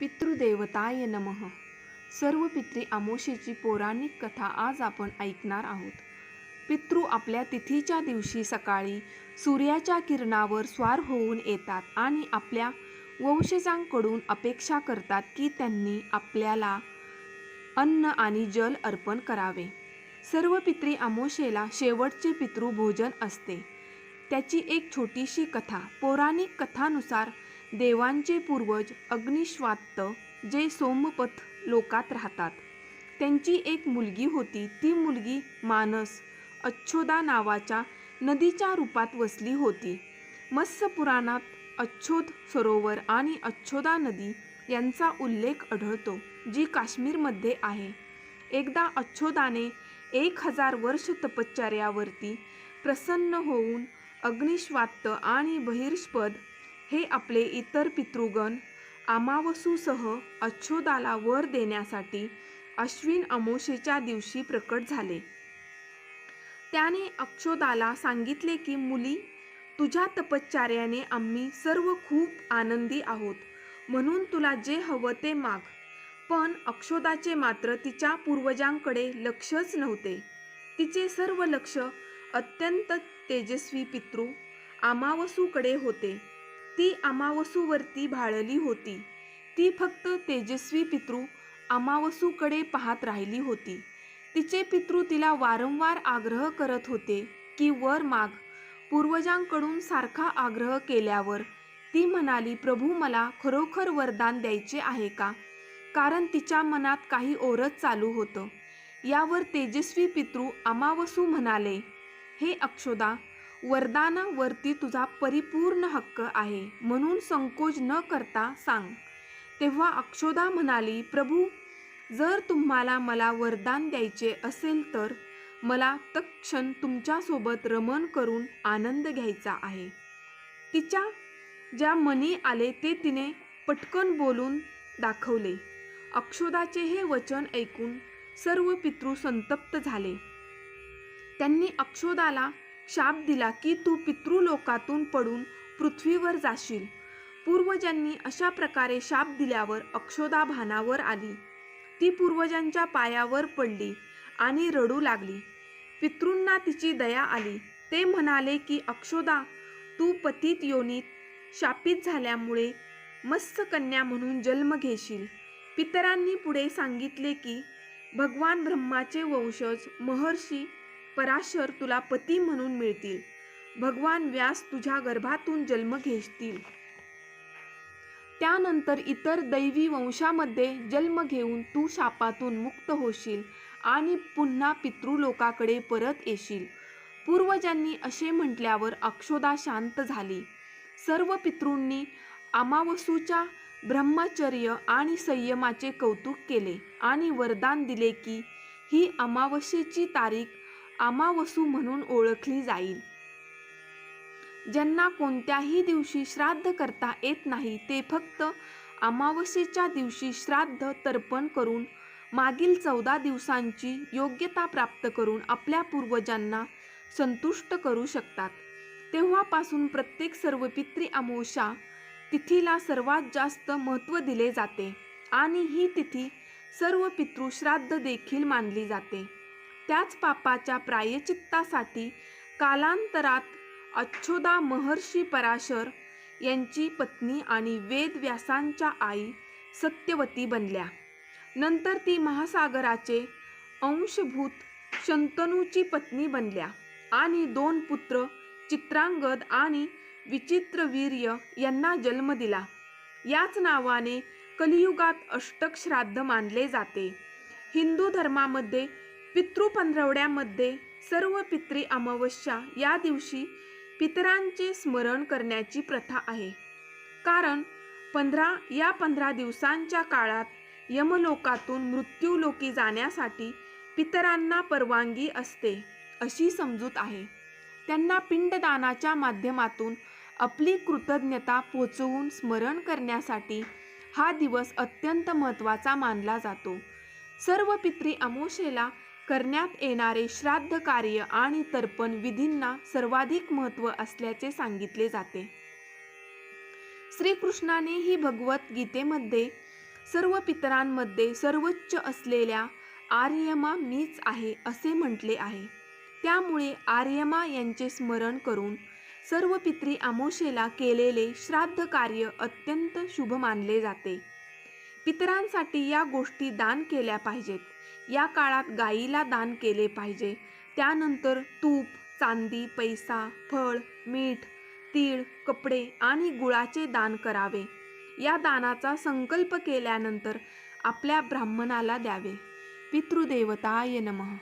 पितृदेवताय नमः. सर्व पित्री आमोशीची पौराणिक कथा आज आपण ऐकणार आहोत. पितृ आपल्या तिथीच्या दिवशी सकाळी सूर्याच्या किरणावर स्वार होऊन येतात आणि आपल्या वंशजांकडून अपेक्षा करतात की त्यांनी आपल्याला अन्न आणि जल अर्पण करावे. सर्व पित्री आमोशेला शेवटचे पितृभोजन असते. त्याची एक छोटीशी कथा पौराणिक कथानुसार देवांचे पूर्वज अग्निश्वात्त जे सोमपथ लोकात राहतात. त्यांची एक मुलगी होती. ती मुलगी मानस अच्छोदा नावाच्या नदीच्या रूपात वसली होती. मत्स्य पुराणात अच्छोद सरोवर आणि अच्छोदा नदी यांचा उल्लेख आढळतो जी काश्मीरमध्ये आहे. एकदा अच्छोदाने एक हजार वर्ष तपश्चर्यावरती प्रसन्न होऊन अग्निश्वात्त आणि बहिर्ष्पद हे आपले इतर पितृगण आमावसूसह अच्छोदाला वर देण्यासाठी अश्विन अमोशेच्या दिवशी प्रकट झाले. त्याने अक्षोदाला सांगितले की मुली तुझ्या तपश्चर्याने आम्ही सर्व खूप आनंदी आहोत. म्हणून तुला जे हवं ते माग पण अक्षोदाचे मात्र तिच्या पूर्वजांकडे लक्षच नव्हते. तिचे सर्व लक्ष अत्यंत तेजस्वी पितृ आमावसूकडे होते. ती अमावसूवरती भाळली होती. ती फक्त तेजस्वी पितृ अमावसूकडे पाहत राहिली होती. तिचे पितृ तिला वारंवार आग्रह करत होते की वर माग. पूर्वजांकडून सारखा आग्रह केल्यावर ती म्हणाली प्रभू मला खरोखर वरदान द्यायचे आहे का? कारण तिच्या मनात काही ओरत चालू होतं. यावर तेजस्वी पितृ अमावसू म्हणाले हे अक्षोदा वरदानावरती तुझा परिपूर्ण हक्क आहे. म्हणून संकोच न करता सांग. तेव्हा अक्षोदा म्हणाली प्रभू जर तुम्हाला मला वरदान द्यायचे असेल तर मला तत्क्षण तुमच्यासोबत रमण करून आनंद घ्यायचा आहे. तिच्या ज्या मनी आले ते तिने पटकन बोलून दाखवले. अक्षोदाचे हे वचन ऐकून सर्व पितृ संतप्त झाले. त्यांनी अक्षोदाला शाप दिला की तू पितृलोकातून पडून पृथ्वीवर जाशील. पूर्वजांनी अशा प्रकारे शाप दिल्यावर अक्षोदा भानावर आली. ती पूर्वजांच्या पायावर पडली आणि रडू लागली. पितृंना तिची दया आली. ते म्हणाले की अक्षोदा तू पतित योनीत शापित झाल्यामुळे मत्स्यकन्या म्हणून जन्म घेशील. पितरांनी पुढे सांगितले की भगवान ब्रह्माचे वंशज महर्षी पराशर तुला पती म्हणून मिळतील. भगवान व्यास तुझ्या गर्भातून जन्म घेतील. त्यानंतर इतर दैवी वंशामध्ये जन्म घेऊन तू शापातून मुक्त होशील आणि पुन्हा पितृलोकाकडे परत येशील. पूर्वजांनी असे म्हटल्यावर अक्षोदा शांत झाली. सर्व पितृंनी अमावसूच्या ब्रह्मचर्य आणि संयमाचे कौतुक केले आणि वरदान दिले की ही अमावस्येची तारीख अमावसू म्हणून ओळखली जाईल. ज्यांना कोणत्याही दिवशी श्राद्ध करता येत नाही ते फक्त अमावस्येच्या दिवशी श्राद्ध तर्पण करून मागील चौदा दिवसांची योग्यता प्राप्त करून आपल्या पूर्वजांना संतुष्ट करू शकतात. तेव्हापासून प्रत्येक सर्व पितृ अमावस्या तिथीला सर्वात जास्त महत्त्व दिले जाते आणि ही तिथी सर्व पितृश्राद्ध देखील मानली जाते. त्याच पापाच्या प्रायचित्तासाठी कालांतरात अच्छोदा महर्षी पराशर यांची पत्नी आणि वेदव्यासांच्या आई सत्यवती बनल्या. नंतर ती महासागराचे अंशभूत शंतनूची पत्नी बनल्या आणि दोन पुत्र चित्रांगद आणि विचित्रवीर्य यांना जन्म दिला. याच नावाने कलियुगात अष्टक श्राद्ध मानले जाते. हिंदू धर्मामध्ये पितृपंधरवड्यामध्ये सर्व पितृ अमावस्या या दिवशी पितरांचे स्मरण करण्याची प्रथा आहे. कारण पंधरा या पंधरा दिवसांच्या काळात यमलोकातून मृत्यूलोकी जाण्यासाठी पितरांना परवानगी असते अशी समजूत आहे. त्यांना पिंडदानाच्या माध्यमातून आपली कृतज्ञता पोचवून स्मरण करण्यासाठी हा दिवस अत्यंत महत्त्वाचा मानला जातो. सर्व पितृ अमोशेला करण्यात येणारे श्राद्ध कार्य आणि तर्पण विधींना सर्वाधिक महत्त्व असल्याचे सांगितले जाते. श्रीकृष्णाने ही भगवत गीतेमध्ये सर्व पितरांमध्ये सर्वोच्च असलेल्या आर्यमा मीच आहे असे म्हटले आहे. त्यामुळे आर्यमा यांचे स्मरण करून सर्व पित्री आमोशेला केलेले श्राद्ध कार्य अत्यंत शुभ मानले जाते. पितरांसाठी या गोष्टी दान केल्या पाहिजेत. या काळात गाईला दान केले पाहिजे. त्यानंतर तूप चांदी पैसा फळ मीठ तीळ कपडे आणि गुळाचे दान करावे. या दानाचा संकल्प केल्यानंतर आपल्या ब्राह्मणाला द्यावे. पितृदेवताय नमः.